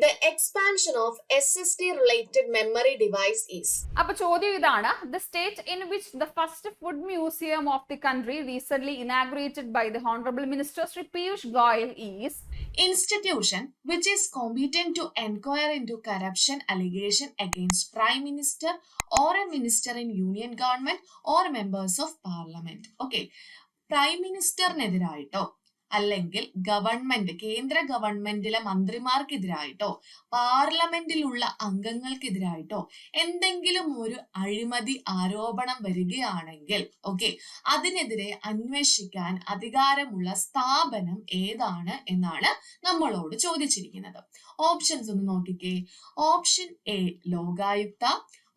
the expansion of SSD related memory device is? അപ്പൊ ചോദ്യം ഇതാണ് the state in which the first food museum of the country recent inaugurated by the honourable minister Shri Piyush Goyal is Institution which is competent to inquire into corruption allegation against Prime Minister or a minister in Union government or members of parliament. Okay. Prime മിനിസ്റ്ററിനെതിരായിട്ടോ അല്ലെങ്കിൽ government കേന്ദ്ര ഗവൺമെന്റിലെ മന്ത്രിമാർക്കെതിരായിട്ടോ പാർലമെന്റിലുള്ള അംഗങ്ങൾക്കെതിരായിട്ടോ എന്തെങ്കിലും ഒരു അഴിമതി ആരോപണം വരികയാണെങ്കിൽ okay അതിനെതിരെ അന്വേഷിക്കാൻ അധികാരമുള്ള സ്ഥാപനം ഏതാണ് എന്നാണ് നമ്മളോട് ചോദിച്ചിരിക്കുന്നത്. ഓപ്ഷൻസ് ഒന്ന് നോക്കിക്കേ. Option A Lokayukta.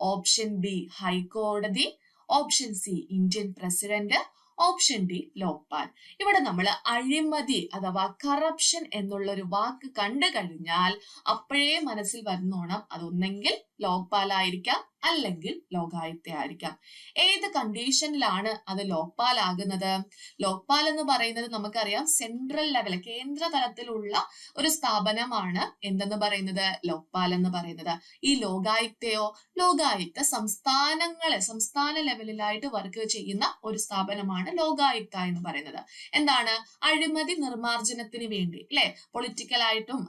Option B ഹൈക്കോടതി. Option C Indian president. Option D Lokpal ഇവിടെ നമ്മൾ അഴിമതി അഥവാ കറപ്ഷൻ എന്നുള്ള ഒരു വാക്ക് കണ്ടു കഴിഞ്ഞാൽ അപ്പോഴേ മനസ്സിൽ വരുന്നോണം അതൊന്നെങ്കിൽ ലോക്പാൽ ആയിരിക്കാം അല്ലെങ്കിൽ ലോകായുക്ത ആയിരിക്കാം ഏത് കണ്ടീഷനിലാണ് അത് ലോക്പാൽ ആകുന്നത് ലോക്പാൽ എന്ന് പറയുന്നത് നമുക്കറിയാം സെൻട്രൽ ലെവൽ കേന്ദ്ര തലത്തിലുള്ള ഒരു സ്ഥാപനമാണ് എന്തെന്ന് പറയുന്നത്? ലോക്പാൽ എന്ന് പറയുന്നത്. ഈ ലോകായുക്തയോ ലോകായുക്ത സംസ്ഥാനങ്ങളെ സംസ്ഥാന ലെവലിലായിട്ട് വർക്ക് ചെയ്യുന്ന ഒരു സ്ഥാപനമാണ് ലോകായുക്ത എന്ന് പറയുന്നത്. എന്താണ്? അഴിമതി നിർമാർജനത്തിന് വേണ്ടി അല്ലെ? പൊളിറ്റിക്കലായിട്ടും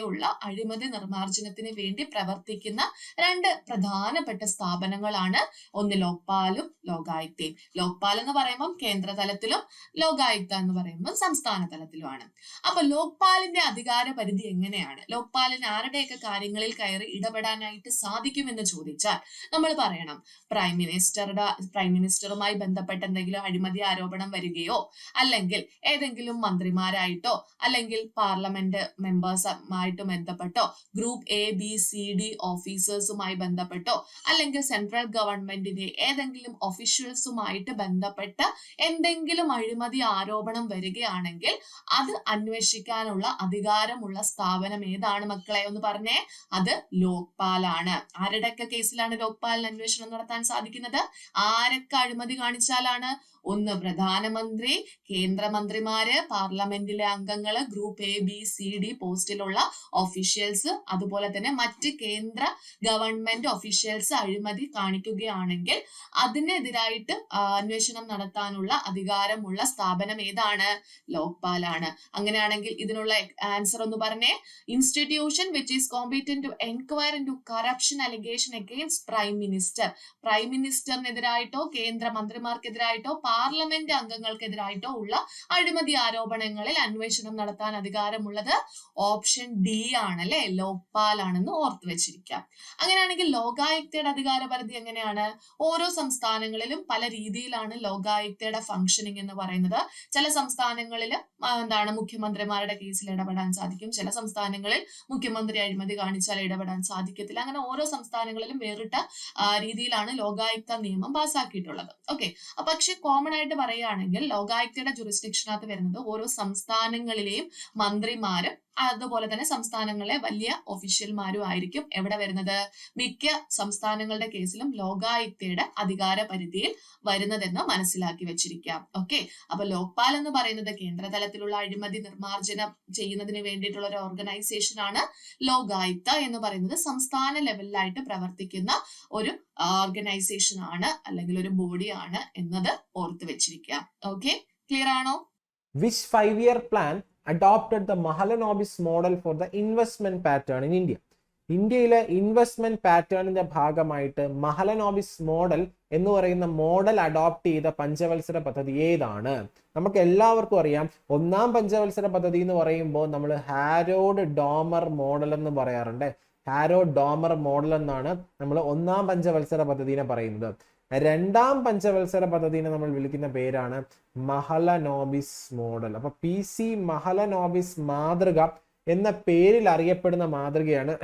ഉള്ള അഴിമതി നിർമാർജനത്തിന് വേണ്ടി പ്രവർത്തിക്കുന്ന രണ്ട് പ്രധാനപ്പെട്ട സ്ഥാപനങ്ങളാണ്. ഒന്ന് ലോക്പാലും ലോകായുക്തയും. ലോക്പാൽ എന്ന് പറയുമ്പോൾ കേന്ദ്ര തലത്തിലും ലോകായുക്ത എന്ന് പറയുമ്പോൾ സംസ്ഥാന തലത്തിലുമാണ്. അപ്പൊ ലോക്പാലിന്റെ അധികാര പരിധി എങ്ങനെയാണ്? ലോക്പാലിന് ആരുടെയൊക്കെ കാര്യങ്ങളിൽ കയറി ഇടപെടാനായിട്ട് സാധിക്കുമെന്ന് ചോദിച്ചാൽ നമ്മൾ പറയണം. പ്രൈം മിനിസ്റ്ററുടെ പ്രൈം മിനിസ്റ്ററുമായി ബന്ധപ്പെട്ട എന്തെങ്കിലും അഴിമതി ആരോപണം വരികയോ അല്ലെങ്കിൽ ഏതെങ്കിലും മന്ത്രിമാരായിട്ടോ അല്ലെങ്കിൽ പാർലമെന്റ് മെമ്പേഴ്സുമായിട്ട് ബന്ധപ്പെട്ടോ group A B C D ഓഫീസേഴ്സുമായി ബന്ധപ്പെട്ടോ അല്ലെങ്കിൽ സെൻട്രൽ ഗവൺമെന്റിന്റെ ഏതെങ്കിലും ഒഫീഷ്യൽസുമായിട്ട് ബന്ധപ്പെട്ട് എന്തെങ്കിലും അഴിമതി ആരോപണം വരികയാണെങ്കിൽ അത് അന്വേഷിക്കാനുള്ള അധികാരമുള്ള സ്ഥാപനം ഏതാണ് മക്കളെ ഒന്ന് പറഞ്ഞേ? അത് ലോക്പാലാണ്. ആരുടെയൊക്കെ കേസിലാണ് ലോക്പാലിന് അന്വേഷണം നടത്താൻ സാധിക്കുന്നത്? ആരൊക്കെ അഴിമതി കാണിച്ചാലാണ്? ഒന്ന് പ്രധാനമന്ത്രി കേന്ദ്രമന്ത്രിമാര് പാർലമെന്റിലെ അംഗങ്ങൾ group A B C D പോസ്റ്റിലുള്ള officials അതുപോലെ തന്നെ മറ്റ് കേന്ദ്ര ഗവൺമെന്റ് ഒഫീഷ്യൽസ് അഴിമതി കാണിക്കുകയാണെങ്കിൽ അതിനെതിരായിട്ട് അന്വേഷണം നടത്താനുള്ള അധികാരമുള്ള സ്ഥാപനം ഏതാണ്? ലോക്പാലാണ്. അങ്ങനെയാണെങ്കിൽ ഇതിനുള്ള ആൻസർ ഒന്ന് പറഞ്ഞേ. Institution which is competent to enquire to corruption allegation against prime minister prime മിനിസ്റ്ററിനെതിരായിട്ടോ കേന്ദ്ര മന്ത്രിമാർക്കെതിരായിട്ടോ പാർലമെന്റ് അംഗങ്ങൾക്കെതിരായിട്ടോ ഉള്ള അഴിമതി ആരോപണങ്ങളിൽ അന്വേഷണം നടത്താൻ അധികാരമുള്ളത് ഓപ്ഷൻ ഡി ആണ് അല്ലെ ലോക്പാൽ ആണെന്ന് ഓർത്തു വെച്ചിരിക്കാം. അങ്ങനെയാണെങ്കിൽ ലോകായുക്തയുടെ അധികാരപരിധി എങ്ങനെയാണ്? ഓരോ സംസ്ഥാനങ്ങളിലും പല രീതിയിലാണ് ലോകായുക്തയുടെ ഫംഗ്ഷനിങ് എന്ന് പറയുന്നത്. ചില സംസ്ഥാനങ്ങളിൽ എന്താണ് മുഖ്യമന്ത്രിമാരുടെ കേസിൽ ഇടപെടാൻ സാധിക്കും. ചില സംസ്ഥാനങ്ങളിൽ മുഖ്യമന്ത്രി അഴിമതി കാണിച്ചാൽ ഇടപെടാൻ സാധിക്കത്തില്ല. അങ്ങനെ ഓരോ സംസ്ഥാനങ്ങളിലും വേറിട്ട രീതിയിലാണ് ലോകായുക്ത നിയമം പാസ്സാക്കിയിട്ടുള്ളത് ഓക്കെ പക്ഷെ കോമൺ ആയിട്ട് പറയുകയാണെങ്കിൽ ലോകായുക്തയുടെ ജുറിസ്ഡിക്ഷനകത്ത് വരുന്നത് ഓരോ സംസ്ഥാനങ്ങളിലെയും മന്ത്രിമാരും അതുപോലെ തന്നെ സംസ്ഥാനങ്ങളിലെ വലിയ ഒഫീഷ്യൽമാരും ആയിരിക്കും എവിടെ വരുന്നത്? മിക്ക സംസ്ഥാനങ്ങളുടെ കേസിലും ലോകായുക്തയുടെ അധികാര പരിധിയിൽ വരുന്നതെന്ന് മനസ്സിലാക്കി വെച്ചിരിക്കാം. ഓക്കെ അപ്പൊ ലോക്പാൽ എന്ന് പറയുന്നത് കേന്ദ്ര തലത്തിലുള്ള അഴിമതി നിർമ്മാർജനം ചെയ്യുന്നതിന് വേണ്ടിയിട്ടുള്ള ഒരു ഓർഗനൈസേഷൻ ആണ് ലോകായുക്ത എന്ന് പറയുന്നത്. സംസ്ഥാന ലെവലിലായിട്ട് പ്രവർത്തിക്കുന്ന ഒരു ഓർഗനൈസേഷൻ ആണ് അല്ലെങ്കിൽ ഒരു ബോഡിയാണ് എന്നത് ഓർത്ത് വെച്ചിരിക്കാം. ഓക്കെ ക്ലിയർ ആണോ? Which five year plan adopted the Mahalanobis model for the investment pattern in India? ഇന്ത്യയിലെ ഇൻവെസ്റ്റ്മെന്റ് പാറ്റേണിന്റെ ഭാഗമായിട്ട് മഹലനോബിസ് മോഡൽ എന്ന് പറയുന്ന മോഡൽ അഡോപ്റ്റ് ചെയ്ത പഞ്ചവത്സര പദ്ധതി ഏതാണ്? നമുക്ക് എല്ലാവർക്കും അറിയാം. ഒന്നാം പഞ്ചവത്സര പദ്ധതി എന്ന് പറയുമ്പോൾ നമ്മൾ ഹാരോഡ് ഡോമർ മോഡൽ എന്ന് പറയാറുണ്ട്. ഹാരോ ഡോമർ മോഡൽ എന്നാണ് നമ്മൾ ഒന്നാം പഞ്ചവത്സര പദ്ധതിനെ പറയുന്നത്. രണ്ടാം പഞ്ചവത്സര പദ്ധതിനെ നമ്മൾ വിളിക്കുന്ന പേരാണ് മഹലനോബിസ് മോഡൽ. അപ്പൊ പി സി മഹലനോബിസ് മാതൃക എന്ന പേരിൽ അറിയപ്പെടുന്ന മാതൃകയാണ്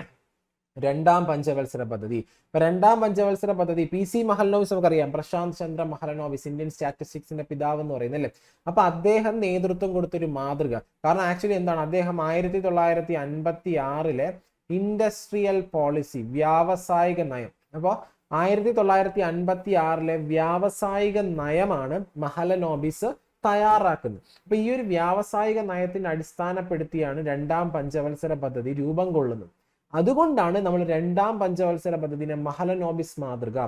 രണ്ടാം പഞ്ചവത്സര പദ്ധതി. ഇപ്പൊ രണ്ടാം പഞ്ചവത്സര പദ്ധതി പി സി മഹലനോബിസ് നമുക്കറിയാം. പ്രശാന്ത് ചന്ദ്ര മഹലനോബിസ് ഇന്ത്യൻ സ്റ്റാറ്റിസ്റ്റിക്സിന്റെ പിതാവ് എന്ന് പറയുന്നത് അല്ലേ? അപ്പൊ അദ്ദേഹം നേതൃത്വം കൊടുത്തൊരു മാതൃക. കാരണം ആക്ച്വലി എന്താണ്? അദ്ദേഹം ആയിരത്തി തൊള്ളായിരത്തി അൻപത്തി ആറിലെ ഇൻഡസ്ട്രിയൽ പോളിസി വ്യാവസായിക നയം. അപ്പോൾ ആയിരത്തി തൊള്ളായിരത്തി അൻപത്തി ആറിലെ വ്യാവസായിക നയമാണ് മഹലനോബിസ് തയ്യാറാക്കുന്നത്. അപ്പൊ ഈ ഒരു വ്യാവസായിക നയത്തിന് അടിസ്ഥാനപ്പെടുത്തിയാണ് രണ്ടാം പഞ്ചവത്സര പദ്ധതി രൂപം കൊള്ളുന്നത്. അതുകൊണ്ടാണ് നമ്മൾ രണ്ടാം പഞ്ചവത്സര പദ്ധതിനെ മഹലനോബിസ് മാതൃക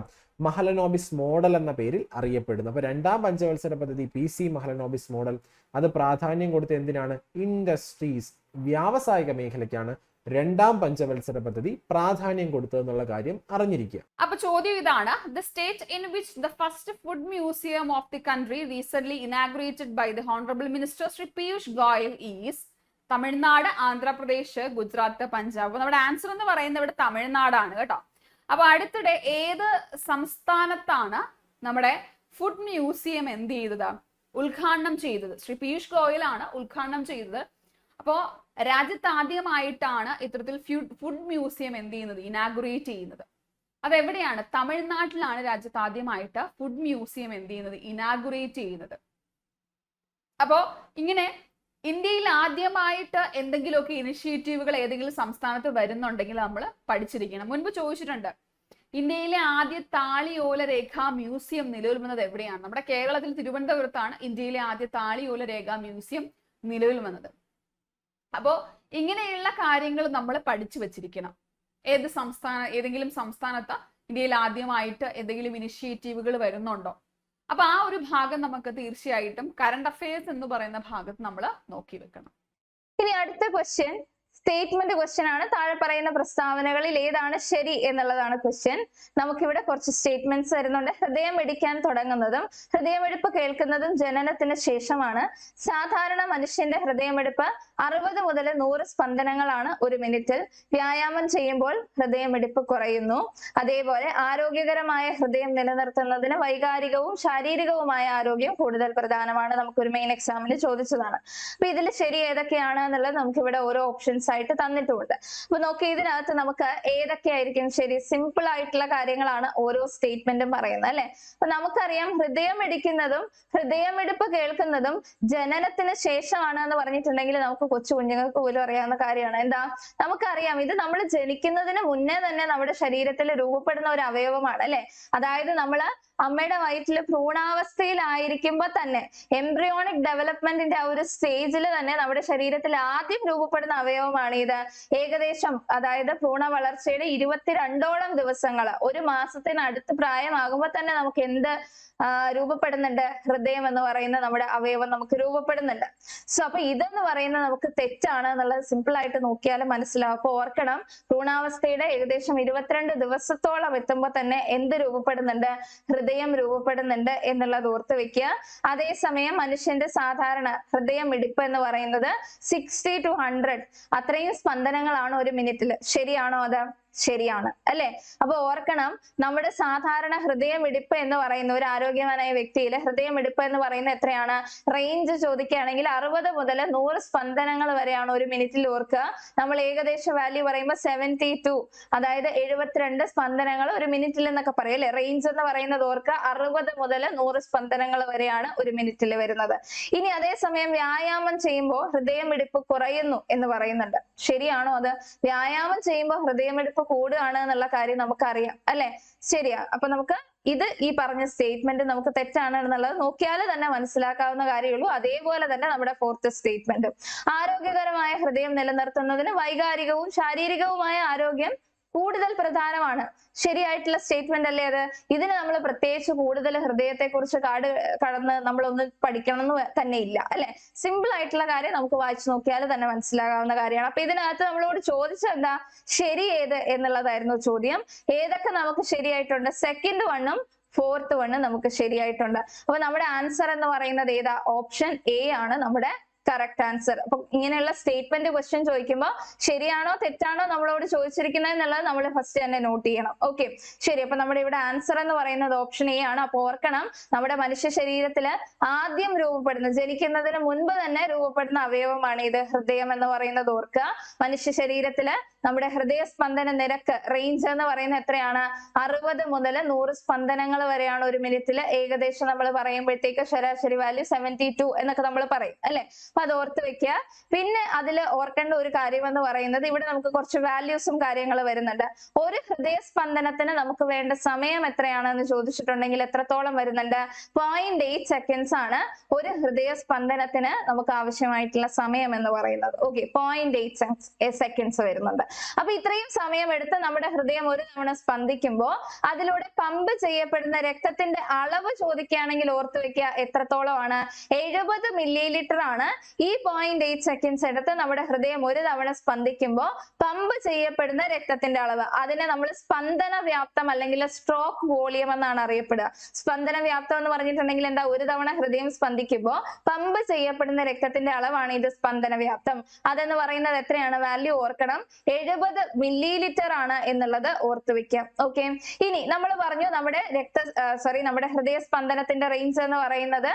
മഹലനോബിസ് മോഡൽ എന്ന പേരിൽ അറിയപ്പെടുന്നത്. അപ്പൊ രണ്ടാം പഞ്ചവത്സര പദ്ധതി പി സി മഹലനോബിസ് മോഡൽ അത് പ്രാധാന്യം കൊടുത്ത് എന്തിനാണ്? ഇൻഡസ്ട്രീസ് വ്യാവസായിക മേഖലയ്ക്കാണ്. രണ്ടാം പഞ്ചവത്സര പദ്ധതി പ്രാധാന്യം കൊടുത്തതെന്നുള്ള കാര്യം അറിഞ്ഞിരിക്കുക. അപ്പൊ ചോദ്യം ഇതാണ്. The state in which the first food museum of the country recent inaugurated by the honourable minister Shri Piyush Goyal is Tamil Nadu Andhra Pradesh Gujarat Punjab നമ്മുടെ ആൻസർ എന്ന് പറയുന്നത് ഇവിടെ തമിഴ്നാടാണ് കേട്ടോ. അപ്പൊ അടുത്തിടെ ഏത് സംസ്ഥാനത്താണ് നമ്മുടെ ഫുഡ് മ്യൂസിയം എന്ത് ചെയ്തത്? ഉദ്ഘാടനം ചെയ്തത്. ശ്രീ പീയൂഷ് ഗോയലാണ് ഉദ്ഘാടനം ചെയ്തത്. അപ്പോ രാജ്യത്ത് ആദ്യമായിട്ടാണ് ഇത്തരത്തിൽ ഫുഡ് മ്യൂസിയം എന്ത് ചെയ്യുന്നത്? ഇനാഗുറേറ്റ് ചെയ്യുന്നത്. അതെവിടെയാണ്? തമിഴ്നാട്ടിലാണ് രാജ്യത്ത് ആദ്യമായിട്ട് ഫുഡ് മ്യൂസിയം എന്ത് ചെയ്യുന്നത്? ഇനാഗുറേറ്റ് ചെയ്യുന്നത്. അപ്പോ ഇങ്ങനെ ഇന്ത്യയിൽ ആദ്യമായിട്ട് എന്തെങ്കിലുമൊക്കെ ഇനിഷ്യേറ്റീവുകൾ ഏതെങ്കിലും സംസ്ഥാനത്ത് വരുന്നുണ്ടെങ്കിൽ നമ്മൾ പഠിച്ചിരിക്കണം. മുൻപ് ചോദിച്ചിട്ടുണ്ട് ഇന്ത്യയിലെ ആദ്യ താളിയോല രേഖ മ്യൂസിയം നിലവിൽ വന്നത് എവിടെയാണ്? നമ്മുടെ കേരളത്തിൽ തിരുവനന്തപുരത്താണ് ഇന്ത്യയിലെ ആദ്യ താളിയോല രേഖ മ്യൂസിയം നിലവിൽ വന്നത് അപ്പോ ഇങ്ങനെയുള്ള കാര്യങ്ങൾ നമ്മൾ പഠിച്ചു വെച്ചിരിക്കണം. ഏത് സംസ്ഥാന ഏതെങ്കിലും സംസ്ഥാനത്ത് ഇന്ത്യയിൽ ആദ്യമായിട്ട് എന്തെങ്കിലും ഇനിഷ്യേറ്റീവുകൾ വരുന്നുണ്ടോ? അപ്പൊ ആ ഒരു ഭാഗം നമുക്ക് തീർച്ചയായിട്ടും കറണ്ട് അഫയേഴ്സ് എന്ന് പറയുന്ന ഭാഗത്ത് നമ്മൾ നോക്കി വെക്കണം. ഇനി അടുത്ത ക്വസ്റ്റ്യൻ സ്റ്റേറ്റ്മെന്റ് ക്വസ്റ്റ്യൻ ആണ്. താഴെ പറയുന്ന പ്രസ്താവനകളിൽ ഏതാണ് ശരി എന്നുള്ളതാണ് ക്വസ്റ്റ്യൻ നമുക്കിവിടെ കുറച്ച് സ്റ്റേറ്റ്മെന്റ്സ് വരുന്നുണ്ട്. ഹൃദയം ഇടിക്കാൻ തുടങ്ങുന്നതും ഹൃദയമെടുപ്പ് കേൾക്കുന്നതും ജനനത്തിന് ശേഷമാണ്. സാധാരണ മനുഷ്യന്റെ ഹൃദയമെടുപ്പ് അറുപത് മുതൽ നൂറ് സ്പന്ദനങ്ങളാണ് ഒരു മിനിറ്റിൽ വ്യായാമം ചെയ്യുമ്പോൾ ഹൃദയമെടുപ്പ് കുറയുന്നു. അതേപോലെ ആരോഗ്യകരമായ ഹൃദയം നിലനിർത്തുന്നതിന് വൈകാരികവും ശാരീരികവുമായ ആരോഗ്യം കൂടുതൽ പ്രധാനമാണ്. നമുക്ക് ഒരു മെയിൻ എക്സാമിന് ചോദിച്ചതാണ്. അപ്പൊ ഇതിൽ ശരി ഏതൊക്കെയാണ് എന്നുള്ളത് നമുക്കിവിടെ ഓരോ ഓപ്ഷൻസ് ആയിട്ട് തന്നിട്ടുമുണ്ട് അപ്പൊ നോക്കി ഇതിനകത്ത് നമുക്ക് ഏതൊക്കെയായിരിക്കും? ശരി സിമ്പിൾ ആയിട്ടുള്ള കാര്യങ്ങളാണ് ഓരോ സ്റ്റേറ്റ്മെന്റും പറയുന്നത് അല്ലെ? അപ്പൊ നമുക്കറിയാം ഹൃദയം ഇടിക്കുന്നതും ഹൃദയമിടിപ്പ് കേൾക്കുന്നതും ജനനത്തിന് ശേഷമാണ് എന്ന് പറഞ്ഞിട്ടുണ്ടെങ്കിൽ നമുക്ക് കൊച്ചു കുഞ്ഞുങ്ങൾക്ക് പോലും അറിയാവുന്ന കാര്യമാണ്. എന്താ? നമുക്കറിയാം ഇത് നമ്മൾ ജനിക്കുന്നതിന് മുന്നേ തന്നെ നമ്മുടെ ശരീരത്തിൽ രൂപപ്പെടുന്ന ഒരു അവയവമാണ് അല്ലെ? അതായത് നമ്മൾ അമ്മയുടെ വയറ്റിൽ ഭ്രൂണാവസ്ഥയിലായിരിക്കുമ്പോ തന്നെ എംബ്രിയോണിക് ഡെവലപ്മെന്റിന്റെ ആ ഒരു സ്റ്റേജിൽ തന്നെ നമ്മുടെ ശരീരത്തിൽ ആദ്യം രൂപപ്പെടുന്ന അവയവമാണ് ഇത്. ഏകദേശം അതായത് ഭ്രൂണ വളർച്ചയുടെ ഇരുപത്തിരണ്ടോളം ദിവസങ്ങൾ ഒരു മാസത്തിന് അടുത്ത് പ്രായമാകുമ്പോൾ തന്നെ നമുക്ക് എന്ത് രൂപപ്പെടുന്നുണ്ട്? ഹൃദയം എന്ന് പറയുന്ന നമ്മുടെ അവയവം നമുക്ക് രൂപപ്പെടുന്നുണ്ട്. സോ അപ്പൊ ഇതെന്ന് പറയുന്നത് നമുക്ക് തെറ്റാണ് എന്നുള്ളത് സിമ്പിൾ ആയിട്ട് നോക്കിയാൽ മനസ്സിലാവും. അപ്പൊ ഓർക്കണം ഭ്രൂണാവസ്ഥയുടെ ഏകദേശം ഇരുപത്തിരണ്ട് ദിവസത്തോളം എത്തുമ്പോൾ തന്നെ എന്ത് രൂപപ്പെടുന്നുണ്ട്? ഹൃദയം രൂപപ്പെടുന്നുണ്ട് എന്നുള്ളത് ഓർത്ത് വെക്കുക. അതേസമയം മനുഷ്യന്റെ സാധാരണ ഹൃദയം ഇടിപ്പ് എന്ന് പറയുന്നത് സിക്സ്റ്റി ടു ഹൺഡ്രഡ് അത്രയും സ്പന്ദനങ്ങളാണ് ഒരു മിനിറ്റിൽ ശരിയാണോ അത്? ശരിയാണ് അല്ലെ? അപ്പൊ ഓർക്കണം നമ്മുടെ സാധാരണ ഹൃദയമിടിപ്പ് എന്ന് പറയുന്ന ഒരു ആരോഗ്യവാനായ വ്യക്തിയിൽ ഹൃദയമിടിപ്പ് എന്ന് പറയുന്നത് എത്രയാണ്? റേഞ്ച് ചോദിക്കുകയാണെങ്കിൽ അറുപത് മുതൽ നൂറ് സ്പന്ദനങ്ങൾ വരെയാണ് ഒരു മിനിറ്റിൽ ഓർക്കുക. നമ്മൾ ഏകദേശ വാല്യൂ പറയുമ്പോൾ സെവന്റി ടു അതായത് എഴുപത്തിരണ്ട് സ്പന്ദനങ്ങൾ ഒരു മിനിറ്റിൽ എന്നൊക്കെ പറയും അല്ലെ? റേഞ്ച് എന്ന് പറയുന്നത് ഓർക്കുക അറുപത് മുതൽ നൂറ് സ്പന്ദനങ്ങൾ വരെയാണ് ഒരു മിനിറ്റിൽ വരുന്നത്. ഇനി അതേസമയം വ്യായാമം ചെയ്യുമ്പോൾ ഹൃദയമിടിപ്പ് കുറയുന്നു എന്ന് പറയുന്നുണ്ട്. ശരിയാണോ അത്? വ്യായാമം ചെയ്യുമ്പോൾ ഹൃദയമിടിപ്പ് കൂടുകയാണ് എന്നുള്ള കാര്യം നമുക്കറിയാം. അല്ലെ? ശരിയാ. അപ്പൊ നമുക്ക് ഇത് ഈ പറഞ്ഞ സ്റ്റേറ്റ്മെന്റ് നമുക്ക് തെറ്റാണ് എന്നുള്ളത് നോക്കിയാൽ തന്നെ മനസ്സിലാക്കാവുന്ന കാര്യമുള്ളൂ. അതേപോലെ തന്നെ നമ്മുടെ ഫോർത്ത് സ്റ്റേറ്റ്മെന്റും ആരോഗ്യകരമായ ഹൃദയം നിലനിർത്തുന്നതിന് വൈകാരികവും ശാരീരികവുമായ ആരോഗ്യം കൂടുതൽ പ്രധാനമാണ്. ശരിയായിട്ടുള്ള സ്റ്റേറ്റ്മെന്റ് അല്ലേ അത്? ഇതിന് നമ്മൾ പ്രത്യേകിച്ച് കൂടുതൽ ഹൃദയത്തെ കുറിച്ച് കാട് കടന്ന് നമ്മളൊന്ന് പഠിക്കണം എന്ന് തന്നെ ഇല്ല അല്ലെ? സിമ്പിൾ ആയിട്ടുള്ള കാര്യം നമുക്ക് വായിച്ചു നോക്കിയാൽ തന്നെ മനസ്സിലാകാവുന്ന കാര്യമാണ്. അപ്പൊ ഇതിനകത്ത് നമ്മളോട് ചോദിച്ചത് എന്താ? ശരി ഏത് എന്നുള്ളതായിരുന്നു ചോദ്യം. ഏതൊക്കെ നമുക്ക് ശരിയായിട്ടുണ്ട്? സെക്കൻഡ് വണ്ണും ഫോർത്ത് വണ്ണും നമുക്ക് ശരിയായിട്ടുണ്ട്. അപ്പൊ നമ്മുടെ ആൻസർ എന്ന് പറയുന്നത് ഏതാ? ഓപ്ഷൻ എ ആണ് നമ്മുടെ കറക്റ്റ് ആൻസർ അപ്പൊ ഇങ്ങനെയുള്ള സ്റ്റേറ്റ്മെന്റ് ക്വസ്റ്റ്യൻ ചോദിക്കുമ്പോൾ ശരിയാണോ തെറ്റാണോ നമ്മളോട് ചോദിച്ചിരിക്കുന്നത് എന്നുള്ളത് നമ്മൾ ഫസ്റ്റ് തന്നെ നോട്ട് ചെയ്യണം. ഓക്കെ ശരി. അപ്പൊ നമ്മുടെ ഇവിടെ ആൻസർ എന്ന് പറയുന്നത് ഓപ്ഷൻ എ ആണ്. അപ്പൊ ഓർക്കണം നമ്മുടെ മനുഷ്യ ശരീരത്തിൽ ആദ്യം രൂപപ്പെടുന്ന ജനിക്കുന്നതിന് മുൻപ് തന്നെ രൂപപ്പെടുന്ന അവയവമാണ് ഇത് ഹൃദയം എന്ന് പറയുന്നത് ഓർക്കുക. മനുഷ്യ ശരീരത്തിൽ നമ്മുടെ ഹൃദയ സ്പന്ദന നിരക്ക് റേഞ്ച് എന്ന് പറയുന്നത് എത്രയാണ്? അറുപത് മുതൽ നൂറ് സ്പന്ദനങ്ങൾ വരെയാണ് ഒരു മിനിറ്റിൽ ഏകദേശം നമ്മൾ പറയുമ്പോഴത്തേക്ക് ശരാശരി വാല്യൂ സെവന്റി ടു എന്നൊക്കെ നമ്മൾ പറയും അല്ലെ? അപ്പൊ അത് ഓർത്ത് വെക്കുക. പിന്നെ അതിൽ ഓർക്കേണ്ട ഒരു കാര്യം എന്ന് പറയുന്നത് ഇവിടെ നമുക്ക് കുറച്ച് വാല്യൂസും കാര്യങ്ങൾ വരുന്നുണ്ട്. ഒരു ഹൃദയ സ്പന്ദനത്തിന് നമുക്ക് വേണ്ട സമയം എത്രയാണെന്ന് ചോദിച്ചിട്ടുണ്ടെങ്കിൽ എത്രത്തോളം വരുന്നുണ്ട്? പോയിന്റ് എയ്റ്റ് സെക്കൻഡ്സ് ആണ് ഒരു ഹൃദയ സ്പന്ദനത്തിന് നമുക്ക് ആവശ്യമായിട്ടുള്ള സമയം എന്ന് പറയുന്നത്. ഓക്കെ പോയിന്റ് എയ്റ്റ് സെക്കൻഡ്സ് വരുന്നുണ്ട്. അപ്പൊ ഇത്രയും സമയം എടുത്ത് നമ്മുടെ ഹൃദയം ഒരു തവണ സ്പന്ദിക്കുമ്പോൾ അതിലൂടെ പമ്പ് ചെയ്യപ്പെടുന്ന രക്തത്തിന്റെ അളവ് ചോദിക്കുകയാണെങ്കിൽ ഓർത്തു വെക്കുക എത്രത്തോളമാണ്? എഴുപത് മില്ലി ലിറ്റർ ആണ്. ഈ പോയിന്റ് എയ്റ്റ് സെക്കൻഡ്സ് എടുത്ത് നമ്മുടെ ഹൃദയം ഒരു തവണ സ്പന്ദിക്കുമ്പോൾ പമ്പ് ചെയ്യപ്പെടുന്ന രക്തത്തിന്റെ അളവ്. അതിനെ നമ്മൾ സ്പന്ദന വ്യാപ്തം അല്ലെങ്കിൽ സ്ട്രോക്ക് വോളിയം എന്നാണ് അറിയപ്പെടുക. സ്പന്ദന വ്യാപ്തം എന്ന് പറഞ്ഞിട്ടുണ്ടെങ്കിൽ എന്താ? ഒരു തവണ ഹൃദയം സ്പന്ദിക്കുമ്പോൾ പമ്പ് ചെയ്യപ്പെടുന്ന രക്തത്തിന്റെ അളവാണ് ഇത് സ്പന്ദന വ്യാപ്തം. അതെന്ന് പറയുന്നത് എത്രയാണ്? വാല്യൂ ഓർക്കണം. എഴുപത് മില്ലി ലിറ്റർ ആണ് എന്നുള്ളത് ഓർത്തു വെക്കാം ഓക്കെ ഇനി നമ്മൾ പറഞ്ഞു നമ്മുടെ രക്ത സോറി നമ്മുടെ ഹൃദയ സ്പന്ദനത്തിന്റെ റേഞ്ച് എന്ന് പറയുന്നത്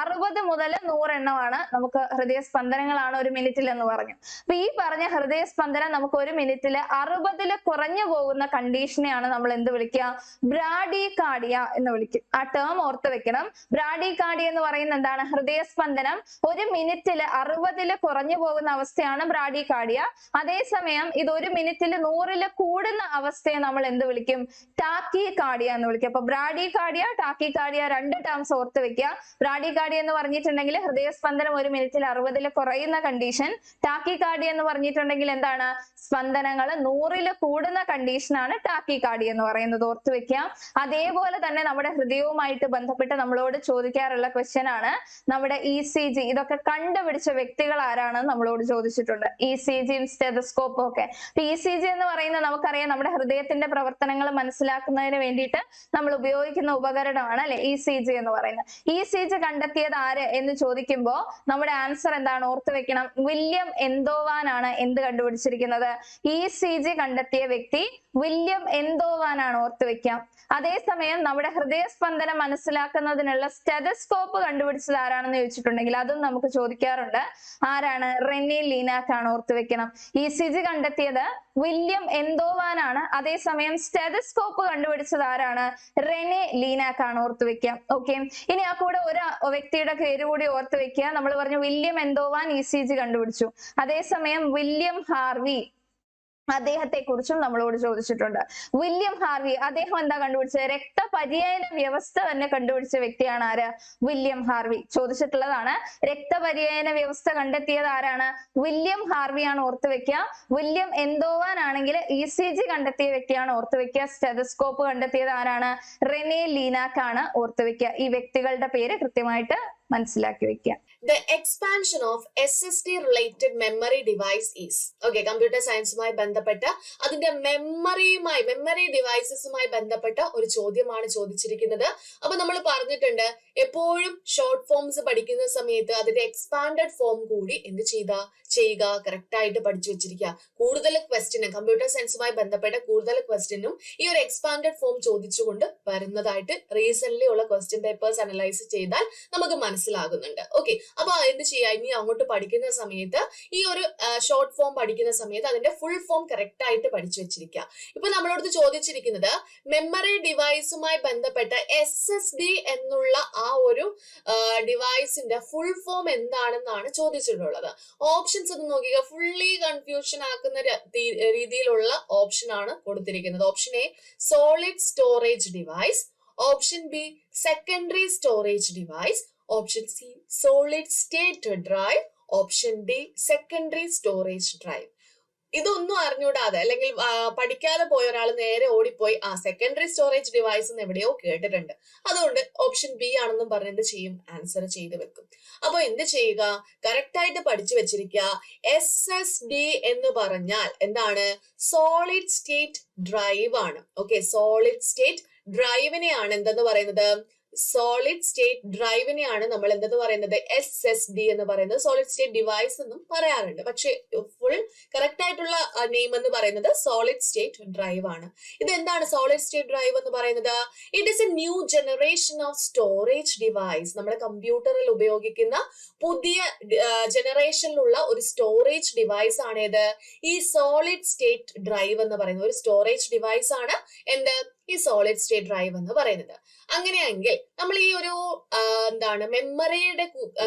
അറുപത് മുതൽ നൂറെണ്ണമാണ് നമുക്ക് ഹൃദയ സ്പന്ദനങ്ങളാണ് ഒരു മിനിറ്റിൽ എന്ന് പറഞ്ഞു. അപ്പൊ ഈ പറഞ്ഞ ഹൃദയ സ്പന്ദനം നമുക്ക് ഒരു മിനിറ്റിൽ അറുപതിൽ കുറഞ്ഞു പോകുന്ന കണ്ടീഷനെയാണ് നമ്മൾ എന്ത് വിളിക്കുക? ബ്രാഡി കാർഡിയ എന്ന് വിളിക്കും. ആ ടേം ഓർത്ത് വെക്കണം. ബ്രാഡി കാർഡിയ എന്ന് പറയുന്നത് എന്താണ്? ഹൃദയ സ്പന്ദനം ഒരു മിനിറ്റിൽ അറുപതിൽ കുറഞ്ഞു പോകുന്ന അവസ്ഥയാണ് ബ്രാഡി കാർഡിയ അതേസമയം ഇത് ഒരു മിനിറ്റിൽ നൂറിൽ കൂടുന്ന അവസ്ഥയെ നമ്മൾ എന്ത് വിളിക്കും? ടാക്കി കാർഡിയ എന്ന് വിളിക്കും. അപ്പൊ ബ്രാഡി കാർഡിയ ടാക്കി കാർഡിയ രണ്ട് ടേംസ് ഓർത്ത് വെക്കുക. ബ്രാഡി കാർഡിയ എന്ന് പറഞ്ഞിട്ടുണ്ടെങ്കിൽ ഹൃദയസ്പന്ദനം ഒരു മിനിറ്റിൽ അറുപതിൽ കുറയുന്ന കണ്ടീഷൻ ടാക്കി കാർഡിയ എന്ന് പറഞ്ഞിട്ടുണ്ടെങ്കിൽ എന്താണ്? സ്പന്ദനങ്ങൾ നൂറിൽ കൂടുന്ന കണ്ടീഷനാണ് ടാക്കി കാർഡിയ എന്ന് പറയുന്നത്. ഓർത്തു വെക്കുക. അതേപോലെ തന്നെ നമ്മുടെ ഹൃദയവുമായിട്ട് ബന്ധപ്പെട്ട് നമ്മളോട് ചോദിക്കാറുള്ള ക്വസ്റ്റ്യൻ ആണ് നമ്മുടെ ഇ സി ജി ഇതൊക്കെ കണ്ടുപിടിച്ച വ്യക്തികൾ ആരാണ് നമ്മളോട് ചോദിച്ചിട്ടുണ്ട്. ഇ സി ജിയും സ്റ്റെതസ്കോപ്പും ഒക്കെ. ഇ സി ജി എന്ന് പറയുന്നത് നമുക്കറിയാം നമ്മുടെ ഹൃദയത്തിന്റെ പ്രവർത്തനങ്ങൾ മനസ്സിലാക്കുന്നതിന് വേണ്ടിയിട്ട് നമ്മൾ ഉപയോഗിക്കുന്ന ഉപകരണമാണ് അല്ലെ? ഇ സി ജി എന്ന് പറയുന്നത്. ഇ സി ജി കണ്ടെത്തിയത് ആര് എന്ന് ചോദിക്കുമ്പോൾ നമ്മുടെ ആൻസർ എന്താണ്? ഓർത്തു വെക്കണം. വില്യം എന്തോവാൻ ആണ് എന്ത് കണ്ടുപിടിച്ചിരിക്കുന്നത്? ഇ സി ജി കണ്ടെത്തിയ വ്യക്തി വില്യം എന്തോവാൻ ആണ് ഓർത്ത് വെക്കാം. അതേസമയം നമ്മുടെ ഹൃദയസ്പന്ദനം മനസ്സിലാക്കുന്നതിനുള്ള സ്റ്റെതസ്കോപ്പ് കണ്ടുപിടിച്ചത് ആരാണെന്ന് ചോദിച്ചിട്ടുണ്ടെങ്കിൽ അതും നമുക്ക് ചോദിക്കാറുണ്ട്. ആരാണ്? റെനി ലീനാക്ക് ആണ് ഓർത്ത് വെക്കണം. ഇ സി ജി കണ്ടെത്തിയത് വില്യം എന്തോവാൻ ആണ് അതേസമയം സ്റ്റെതസ്കോപ്പ് കണ്ടുപിടിച്ചത് ആരാണ്? റെനെ ലീനാക്ക് ആണ് ഓർത്ത് വെക്കാം. ഓക്കെ ഇനി ആ കൂടെ ഒരു വ്യക്തിയുടെ പേര് കൂടി ഓർത്ത് വെക്കുക. നമ്മൾ പറഞ്ഞു William Einthoven E C G കണ്ടുപിടിച്ചു. അതേസമയം വില്യം ഹാർവി അദ്ദേഹത്തെ കുറിച്ചും നമ്മളോട് ചോദിച്ചിട്ടുണ്ട്. വില്യം ഹാർവി അദ്ദേഹം എന്താ കണ്ടുപിടിച്ചത്? രക്തപര്യന വ്യവസ്ഥ തന്നെ കണ്ടുപിടിച്ച വ്യക്തിയാണ് ആര്? William Harvey. ചോദിച്ചിട്ടുള്ളതാണ് രക്തപര്യന വ്യവസ്ഥ കണ്ടെത്തിയത് ആരാണ്? വില്യം ഹാർവിയാണ് ഓർത്ത് വെക്കുക. വില്യം എന്തോവാൻ ആണെങ്കിൽ ഇ സി ജി കണ്ടെത്തിയ വ്യക്തിയാണ് ഓർത്ത് വെക്കുക. സ്റ്റെതസ്കോപ്പ് കണ്ടെത്തിയത് ആരാണ്? റെനെ ലീനാക്ക് ആണ് ഓർത്ത് വെക്കുക. ഈ വ്യക്തികളുടെ പേര് കൃത്യമായിട്ട് മനസ്സിലാക്കി വെക്കുക of S S T related memory device is okay computer സയൻസുമായി ബന്ധപ്പെട്ട അതിന്റെ മെമ്മറിയുമായി മെമ്മറി ഡിവൈസസുമായി ബന്ധപ്പെട്ട ഒരു ചോദ്യമാണ് ചോദിച്ചിരിക്കുന്നത്. അപ്പൊ നമ്മൾ പറഞ്ഞിട്ടുണ്ട് എപ്പോഴും ഷോർട്ട് ഫോംസ് പഠിക്കുന്ന സമയത്ത് അതിന്റെ എക്സ്പാൻഡഡ് ഫോം കൂടി എന്ത് ചെയ്ത ചെയ്യുക കറക്റ്റ് ആയിട്ട് പഠിച്ചു വെച്ചിരിക്കുക കൂടുതൽ ക്വസ്റ്റിനും കമ്പ്യൂട്ടർ സയൻസുമായി ബന്ധപ്പെട്ട കൂടുതൽ ക്വസ്റ്റിനും ഈ ഒരു എക്സ്പാൻഡഡ് ഫോം ചോദിച്ചുകൊണ്ട് വരുന്നതായിട്ട് റീസെന്റ് ഉള്ള ക്വസ്റ്റ്യൻ പേപ്പേഴ്സ് അനലൈസ് ചെയ്താൽ നമുക്ക് മനസ്സിലാകുന്നുണ്ട്. ഓക്കെ അപ്പൊ എന്ത് ചെയ്യാ? ഇനി അങ്ങോട്ട് പഠിക്കുന്ന സമയത്ത് ഈ ഒരു ഷോർട്ട് ഫോം പഠിക്കുന്ന സമയത്ത് അതിന്റെ ഫുൾ ഫോം കറക്റ്റ് ആയിട്ട് പഠിച്ചു വെച്ചിരിക്കുക ഇപ്പൊ നമ്മളോട് ചോദിച്ചിരിക്കുന്നത് മെമ്മറി ഡിവൈസുമായി ബന്ധപ്പെട്ട എസ് എസ് ഡി എന്നുള്ള ആ ഒരു ഡിവൈസിന്റെ ഫുൾ ഫോം എന്താണെന്നാണ് ചോദിച്ചിട്ടുള്ളത്. ഓപ്ഷൻസ് ഒന്ന് നോക്കിക്കുക ഫുള്ളി കൺഫ്യൂഷൻ ആക്കുന്ന രീതിയിലുള്ള ഓപ്ഷൻ ആണ് കൊടുത്തിരിക്കുന്നത്. Option A solid storage device option B secondary storage device option C solid state drive option D secondary storage drive ഇതൊന്നും അറിഞ്ഞൂടാതെ അല്ലെങ്കിൽ പഠിക്കാതെ പോയ ഒരാൾ നേരെ ഓടിപ്പോയി ആ സെക്കൻഡറി സ്റ്റോറേജ് ഡിവൈസ് എന്ന് എവിടെയോ കേട്ടിട്ടുണ്ട്. അതുകൊണ്ട് ഓപ്ഷൻ ബി ആണെന്നും പറഞ്ഞ് എന്ത് ചെയ്യും? ആൻസർ ചെയ്ത് വെക്കും. അപ്പോൾ എന്ത് ചെയ്യുക? കറക്റ്റ് ആയിട്ട് പഠിച്ചു വെച്ചിരിക്കുക. എസ് എസ് ഡി എന്ന് പറഞ്ഞാൽ എന്താണ്? സോളിഡ് സ്റ്റേറ്റ് ഡ്രൈവ് ആണ്. ഓക്കെ സോളിഡ് സ്റ്റേറ്റ് ഡ്രൈവിനെയാണ് എന്തെന്ന് പറയുന്നത്? സോളിഡ് സ്റ്റേറ്റ് ഡ്രൈവിനെയാണ് നമ്മൾ എന്തെന്ന് പറയുന്നത്? എസ് എസ് ഡി എന്ന് പറയുന്നത്. സോളിഡ് സ്റ്റേറ്റ് ഡിവൈസ് എന്നും പറയാറുണ്ട്. പക്ഷെ ഫുൾ കറക്റ്റ് ആയിട്ടുള്ള നെയിം എന്ന് പറയുന്നത് സോളിഡ് സ്റ്റേറ്റ് ഡ്രൈവ് ആണ്. ഇത് എന്താണ് സോളിഡ് സ്റ്റേറ്റ് ഡ്രൈവ് എന്ന് പറയുന്നത്? It is a new generation of storage device നമ്മുടെ കമ്പ്യൂട്ടറിൽ ഉപയോഗിക്കുന്ന പുതിയ ജനറേഷനിലുള്ള ഒരു സ്റ്റോറേജ് ഡിവൈസ് ആണ് ഈ സോളിഡ് സ്റ്റേറ്റ് ഡ്രൈവ് എന്ന് പറയുന്നത്. ഒരു സ്റ്റോറേജ് ഡിവൈസ് ആണ്. എന്ത്? ഈ സോളിഡ് സ്റ്റേറ്റ് ഡ്രൈവ് എന്ന് പറയുന്നത്. അങ്ങനെയെങ്കിൽ നമ്മൾ ഈ ഒരു എന്താണ് മെമ്മറിയുടെ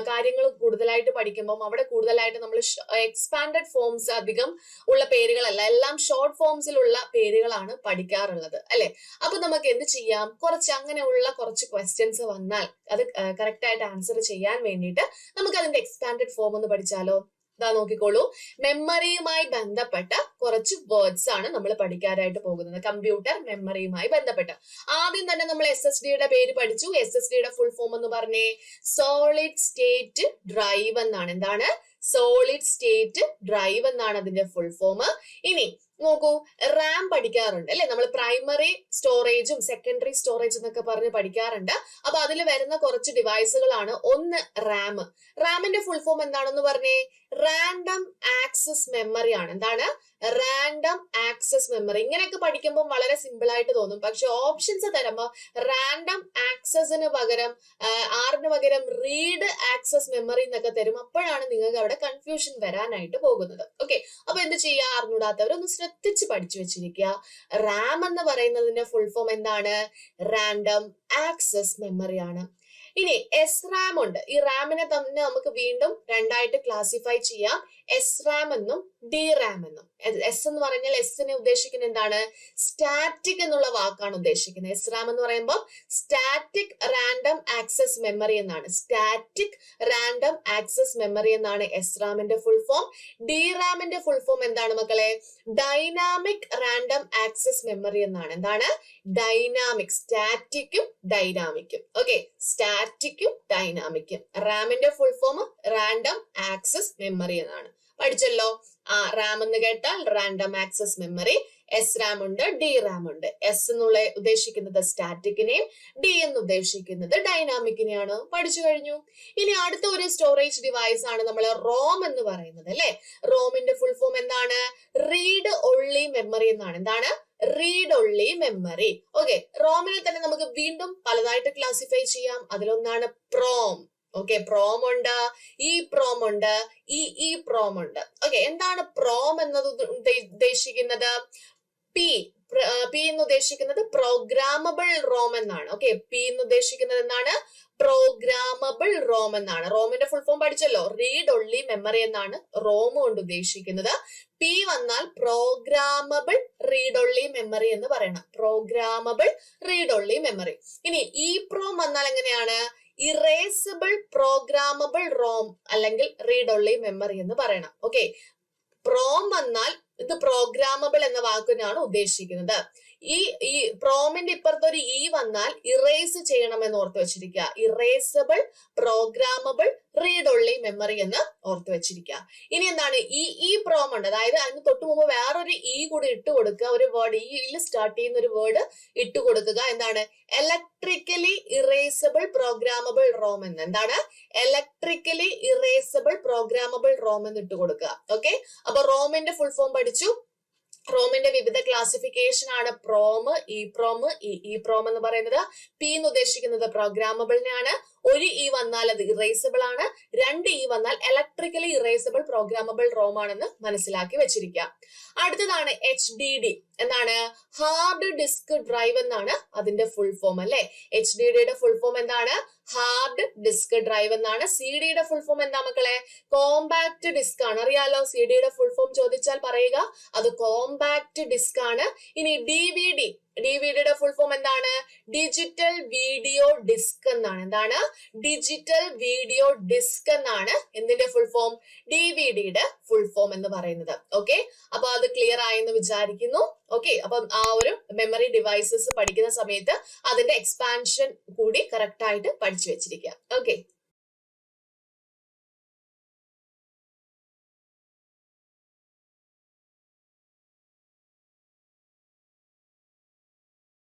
കാര്യങ്ങൾ കൂടുതലായിട്ട് പഠിക്കുമ്പോൾ അവിടെ കൂടുതലായിട്ട് നമ്മൾ എക്സ്പാൻഡഡ് ഫോംസ് അധികം ഉള്ള പേരുകളല്ല എല്ലാം ഷോർട്ട് ഫോംസിലുള്ള പേരുകളാണ് പഠിക്കാറുള്ളത് അല്ലെ? അപ്പൊ നമുക്ക് എന്ത് ചെയ്യാം? കുറച്ച് അങ്ങനെയുള്ള കുറച്ച് ക്വസ്റ്റ്യൻസ് വന്നാൽ അത് കറക്റ്റ് ആയിട്ട് ആൻസർ ചെയ്യാൻ വേണ്ടിയിട്ട് നമുക്ക് അതിന്റെ എക്സ്പാൻഡഡ് ഫോം ഒന്ന് പഠിച്ചാലോ? ഇതാ നോക്കിക്കോളൂ. മെമ്മറിയുമായി ബന്ധപ്പെട്ട കുറച്ച് വേർഡ്സ് ആണ് നമ്മൾ പഠിക്കാനായിട്ട് പോകുന്നത്. കമ്പ്യൂട്ടർ മെമ്മറിയുമായി ബന്ധപ്പെട്ട. ആദ്യം തന്നെ നമ്മൾ എസ് എസ് ഡിയുടെ പേര് പഠിച്ചു. എസ് എസ് ഡിയുടെ ഫുൾ ഫോം എന്ന് പറഞ്ഞേ സോളിഡ് സ്റ്റേറ്റ് ഡ്രൈവ് എന്നാണ്. എന്താണ്? സോളിഡ് സ്റ്റേറ്റ് ഡ്രൈവ് എന്നാണ് അതിന്റെ ഫുൾ ഫോം ഇനി നോക്കൂ റാം പഠിക്കാറുണ്ട് അല്ലെ? നമ്മൾ പ്രൈമറി സ്റ്റോറേജും സെക്കൻഡറി സ്റ്റോറേജ് എന്നൊക്കെ പറഞ്ഞ് പഠിക്കാറുണ്ട്. അപ്പൊ അതിൽ വരുന്ന കുറച്ച് ഡിവൈസുകളാണ് ഒന്ന് റാം റാമിന്റെ ഫുൾ ഫോം എന്താണെന്ന് പറഞ്ഞേ? റാൻഡം ആക്സസ് മെമ്മറി ആണ്. എന്താണ്? റാൻഡം ആക്സസ് മെമ്മറി ഇങ്ങനെയൊക്കെ പഠിക്കുമ്പോൾ വളരെ സിമ്പിൾ ആയിട്ട് തോന്നും. പക്ഷെ ഓപ്ഷൻസ് തരുമ്പോൾ റാൻഡം ആക്സസിന് പകരം ആറിന് പകരം റീഡ് ആക്സസ് മെമ്മറി എന്നൊക്കെ തരും. അപ്പോഴാണ് നിങ്ങൾക്ക് അവിടെ കൺഫ്യൂഷൻ വരാനായിട്ട് പോകുന്നത്. ഓക്കെ അപ്പൊ എന്ത് ചെയ്യുക? അറിഞ്ഞൂടാത്തവർ ഒന്ന് ശ്രദ്ധിച്ച് പഠിച്ചു വെച്ചിരിക്കുക. റാം എന്ന് പറയുന്നതിന്റെ ഫുൾ ഫോം എന്താണ്? റാൻഡം ആക്സസ് മെമ്മറി ആണ്. ഇനി എസ് റാം ഉണ്ട്. ഈ റാമിനെ തന്നെ നമുക്ക് വീണ്ടും രണ്ടായിട്ട് ക്ലാസിഫൈ ചെയ്യാം. എസ് റാം എന്നും ഡി റാം എന്നും. എസ് എന്ന് പറഞ്ഞാൽ എസിനെ ഉദ്ദേശിക്കുന്ന എന്താണ്? സ്റ്റാറ്റിക് എന്നുള്ള വാക്കാണ് ഉദ്ദേശിക്കുന്നത്. എസ് റാം എന്ന് പറയുമ്പോൾ സ്റ്റാറ്റിക് റാൻഡം ആക്സസ് മെമ്മറി എന്നാണ്. സ്റ്റാറ്റിക് റാൻഡം ആക്സസ് മെമ്മറി എന്നാണ് എസ് റാമിന്റെ ഫുൾ ഫോം ഡി റാമിന്റെ ഫുൾ ഫോം എന്താണ് മക്കളെ? ഡൈനാമിക് റാൻഡം ആക്സസ് മെമ്മറി എന്നാണ്. എന്താണ്? ഡൈനാമിക് സ്റ്റാറ്റിക്കും ഡൈനാമിക്കും ഓക്കെ സ്റ്റാറ്റിക്കും ഡൈനാമിക്കും റാമിന്റെ full form random access memory എന്നാണ്. പഠിച്ചല്ലോ. ആ റാം എന്ന് കേട്ടാൽ random access memory S RAM ഉണ്ട് ഡി റാം ഉണ്ട്. എസ് എന്നുള്ള ഉദ്ദേശിക്കുന്നത് സ്റ്റാറ്റിക്കിനെയും ഡി എന്ന് ഉദ്ദേശിക്കുന്നത് ഡൈനാമിക്കിനെയാണ് പഠിച്ചു കഴിഞ്ഞു. ഇനി അടുത്ത ഒരു സ്റ്റോറേജ് ഡിവൈസ് ആണ് നമ്മൾ റോം എന്ന് പറയുന്നത് അല്ലെ? റോമിന്റെ ഫുൾ ഫോം എന്താണ്? റീഡ് ഒള്ളി മെമ്മറി എന്നാണ്. എന്താണ്? റീഡ് ഒള്ളി മെമ്മറി ഓക്കെ റോമിനെ തന്നെ നമുക്ക് വീണ്ടും പലതായിട്ട് ക്ലാസിഫൈ ചെയ്യാം. അതിലൊന്നാണ് പ്രോം ഓക്കെ പ്രോം ഉണ്ട് ഈ പ്രോം ഉണ്ട് ഈ ഈ പ്രോം ഉണ്ട്. ഓക്കെ എന്താണ് പ്രോം എന്നത് ഉദ്ദ- ഉദ്ദ- ഉദ്ദേശിക്കുന്നത്? പി പി എന്ന് ഉദ്ദേശിക്കുന്നത് പ്രോഗ്രാമബിൾ റോം എന്നാണ്. ഓക്കെ പി എന്ന് ഉദ്ദേശിക്കുന്നത് എന്താണ്? പ്രോഗ്രാമബിൾ റോം എന്നാണ്. റോമിന്റെ ഫുൾ ഫോം പഠിച്ചല്ലോ? റീഡ് ഒള്ളി മെമ്മറി എന്നാണ് റോം കൊണ്ട് ഉദ്ദേശിക്കുന്നത്. പി വന്നാൽ പ്രോഗ്രാമബിൾ റീഡ് ഒള്ളി മെമ്മറി എന്ന് പറയണം. പ്രോഗ്രാമബിൾ റീഡ് ഒള്ളി മെമ്മറി ഇനി ഇ പ്രോം വന്നാൽ എങ്ങനെയാണ്? ഇറേസബിൾ പ്രോഗ്രാമബിൾ റോം അല്ലെങ്കിൽ റീഡ് ഓൺലി മെമ്മറി എന്ന് പറയണം. ഓക്കെ പ്രോം വന്നാൽ ഇത് പ്രോഗ്രാമബിൾ എന്ന വാക്കിനാണ് ഉദ്ദേശിക്കുന്നത്. ഈ ഈ പ്രോമിന്റെ ഇപ്പുറത്തൊരു ഇ വന്നാൽ ഇറേസ് ചെയ്യണമെന്ന് ഓർത്ത് വെച്ചിരിക്കുക. Erasable programmable read only memory എന്ന് ഓർത്ത് വെച്ചിരിക്കുക. ഇനി എന്താണ്? ഈ ഈ പ്രോം ഉണ്ട്. അതായത് അതിന് തൊട്ട് മുമ്പ് വേറൊരു ഇ കൂടി ഇട്ട് കൊടുക്കുക. ഒരു വേർഡ് ഇയിൽ സ്റ്റാർട്ട് ചെയ്യുന്ന ഒരു വേർഡ് ഇട്ട് കൊടുക്കുക. എന്താണ്? ഇലക്ട്രിക്കലി ഇറേസബിൾ പ്രോഗ്രാമബിൾ റോം എന്ന്. എന്താണ്? ഇലക്ട്രിക്കലി ഇറേസബിൾ പ്രോഗ്രാമബിൾ റോം എന്ന് ഇട്ട് കൊടുക്കുക. ഓക്കെ അപ്പൊ റോമിന്റെ ഫുൾ ഫോം പഠിച്ചു. റോമിന്റെ വിവിധ ക്ലാസിഫിക്കേഷൻ ആണ്. PROM E PROM E PROM എന്ന് പറയുന്നത്. പി എന്ന് ഉദ്ദേശിക്കുന്നത് പ്രോഗ്രാമബിളിനെയാണ് ഒരു ഇ വന്നാൽ അത് ഇറേസബിൾ ആണ്. രണ്ട് ഇ വന്നാൽ ഇലക്ട്രിക്കലി ഇറേസബിൾ പ്രോഗ്രാമബിൾ റോം ആണെന്ന് മനസ്സിലാക്കി വെച്ചിരിക്കുക അടുത്തതാണ് എച്ച് ഡി ഡി എന്താണ്? ഹാർഡ് ഡിസ്ക് ഡ്രൈവ് എന്നാണ് അതിന്റെ ഫുൾ ഫോം അല്ലെ? എച്ച് ഡി ഡിയുടെ ഫുൾ ഫോം എന്താണ്? ഹാർഡ് ഡിസ്ക് ഡ്രൈവ് എന്നാണ്. സി ഡിയുടെ ഫുൾ ഫോം എന്താ മക്കളെ? കോമ്പാക്ട് ഡിസ്ക് ആണ്. അറിയാലോ സി ഡിയുടെ ഫുൾ ഫോം ചോദിച്ചാൽ പറയുക അത് കോമ്പാക്ട് ഡിസ്ക് ആണ്. ഇനി D V D D V ഡിയുടെ ഫുൾ ഫോം എന്താണ്? ഡിജിറ്റൽ വീഡിയോ ഡിസ്ക് എന്നാണ്. എന്താണ്? ഡിജിറ്റൽ വീഡിയോ ഡിസ്ക് എന്നാണ് എന്തിന്റെ ഫുൾ ഫോം ഡി വി ഡിയുടെ ഫുൾ ഫോം എന്ന് പറയുന്നത്. ഓക്കെ അപ്പൊ അത് ക്ലിയർ ആയെന്ന് വിചാരിക്കുന്നു. ഓക്കെ അപ്പം ആ ഒരു മെമ്മറി ഡിവൈസസ് പഠിക്കുന്ന സമയത്ത് അതിന്റെ എക്സ്പാൻഷൻ കൂടി കറക്റ്റ് ആയിട്ട് പഠിച്ചു വെച്ചിരിക്കുക. ഓക്കെ